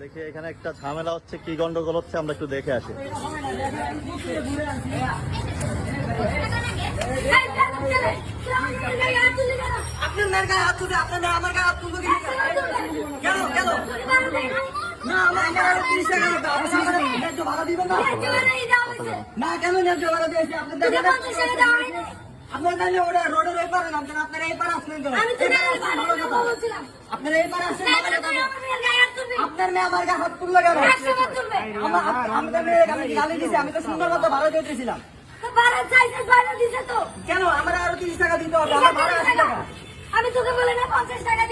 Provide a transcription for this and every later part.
দেখি এখানে একটা ঝামেলা হচ্ছে কি গন্ডগোল হচ্ছে আমরা একটু দেখে আসি। আপনার গায়ে হাত তুলবে আপনার মেয়ে আমার গায়ে হাত তুলবে কেন? কেন না আমার আমার তিরিশ টাকা লাগবে আপনি আমার ন্যায্য ভাড়া দিবেন না? না কেন ন্যায্য ভাড়া দিয়েছি আপনার আপনার তাহলে ওটা রোডের এই পারে নামছেন আপনার এই পারে আসলেন কেন আপনার এই পারে আসলেন ভালো কথা। না। আপনার মেয়ে আমার গায়ে হাত তুললে কেন? আমার মেয়ে আমি গালি দিছি আমি তো সুন্দর মতো ভাড়া দিতেছিলাম কেন? আমার আরও তিরিশ টাকা দিতে হবে আমার ভাড়া আশি টাকা। আমি তোকে বলে না পঞ্চাশ টাকা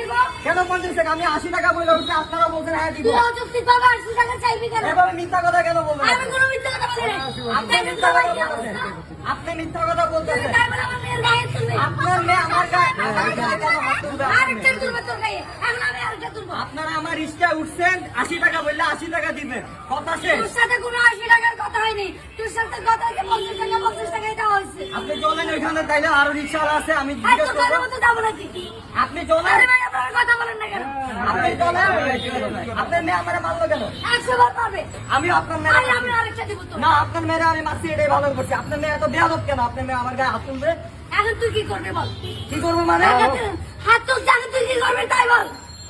কেন পঞ্চাশ টাকা আমি আশি টাকা বলে উঠছি আপনারা বলছেন হ্যাঁ দিব। অযৌক্তিক আশি টাকা চাইবি কেন? এভাবে মিথ্যা কথা কেন বলবেন? আমি কোনো মিথ্যা কথা বলি আপনি মিথ্যা কথা অবস্থা? আপনি মিথ্যা কথা বলতেছেন। আপনার মেয়ে আমার আপনার আমার রিস্কায় উঠছেন আশি টাকা বললে আশি টাকা দিবেন। কথা শেষ। তোর সাথে কোনো আশি টাকার কথা হয়নি। তোর সাথে কথা হয়েছে পঞ্চাশ টাকা পঞ্চাশ টাকা এটা হয়েছে। আপনি চলেন ওইখানে তাইলে আরও রিক্সা আছে আমি জিজ্ঞেস করব। আপনি চলেন। আরে ভাই আপনারা কথা বলেন না কেন? আপনি চলেন আপনার মেয়ে আমার মারলো কেন? একশো বার পাবে। আমি আপনার আরে আমি আরেকটা দিব তো। না আপনার মেয়েরা আমি মারছি এটাই ভালো করছি। আপনার মেয়ে এত বেয়াদব কেন? আপনার মেয়ে আমার গায়ে হাত তুলবে? এখন তুই কি করবি বল? কি করব মানে? হাত তো জানে তুই কি করবি তাই বল।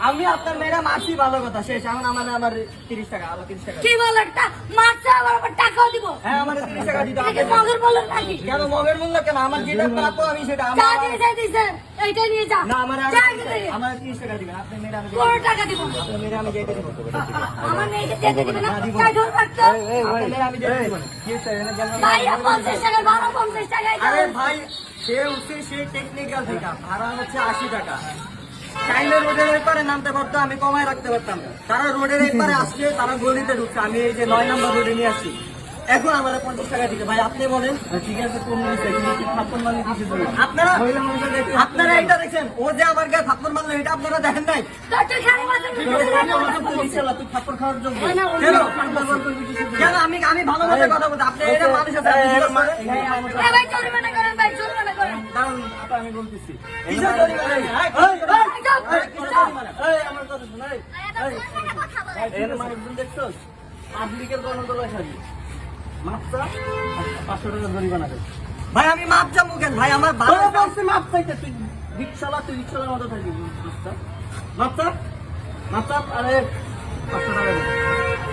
আমি আপনার মেয়েরা মারছি ভালো কথা। শেষ এখন আমার আমার তিরিশ টাকা আরও তিরিশ টাকা। কি বল একটা? মারছে আবার টাকাও দিব। হ্যাঁ আমার তিরিশ টাকা দিতে মগের নাকি? কেন মগের মূল্য কেন? আমার যেটা প্রাপ্য আমি সেটা আমার এইটা নিয়ে যা। না আমার। আমার টাকা দিবেন মেয়েরা আমি কোনো টাকা দিব। না। মেয়েরা আমি যেতে দেবো। আমার মেয়েকে যেতে দিবে না। তাই ধরে রাখতো আপনার মেয়েরা আমি যেতে দেবো কি হচ্ছে? এখানে যেন- ভাইয়া পঞ্চাশ টাকা ভাড়া পঞ্চাশ টাকা আরে ভাই সে উঠছে সে টেকনিক্যাল থেকে। ভাড়া হচ্ছে আশি টাকা। চাইলে রোডের নামতে পারতো আমি কমায় রাখতে পারতাম তারা রোডের এই পারে আসছে তারা গলিতে ঢুকছে। আমি এই যে নয় নম্বর রোডে নিয়ে আসছি। এখন আমার পঞ্চাশ টাকা দিকে ভাই আপনি বলেন ঠিক আছে আপনারা আপনারা এটা দেখছেন ও যে আমার গায়ে থাপ্পর মারলো এটা আপনারা দেখেন নাই আমি আপনি এটা গণতলায় সাজি পাঁচশো টাকা জরিমানা। ভাই আমি মাপ যাব কেন? ভাই আমার ভালো বলছি মাপ চাইতে তুই। রিক্সালা তুই রিক্সালার মতো থাকবি মাপটা মাপটা মাপটা আরে পাঁচশো টাকা।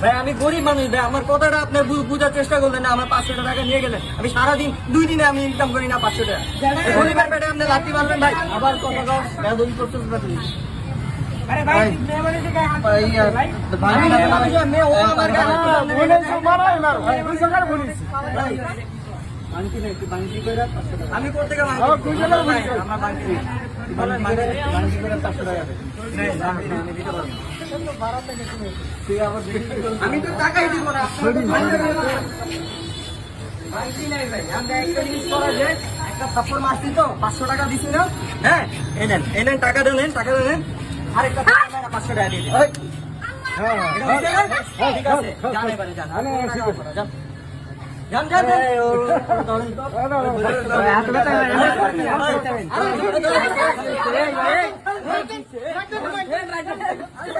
হ্যাঁ আমি গরিব মানুষ, ভাই, আমার কথাটা আপনি বুঝার চেষ্টা করলেন না, আমার পাঁচশো টাকা নিয়ে গেলেন। আমি সারাদিন, দুই দিনে আমি ইনকাম করি না পাঁচশো টাকা। গরিবের পেটে আপনি লাঠি মারবেন, ভাই। আবার কথা বেদবি করতেছেন আমি করতে তো টাকাই দিব না। একটা থাপ্পড় মারছি তো পাঁচশো টাকা দিছি না। হ্যাঁ এনেন এনেন টাকা দেন টাকা দেন আরে একটা টাকা 500 টাকা দিয়ে দিন হ্যাঁ হ্যাঁ ঠিক আছে জান এবারে জান আরে ঠিক আছে জান জান জান হাত ব্যথা আরে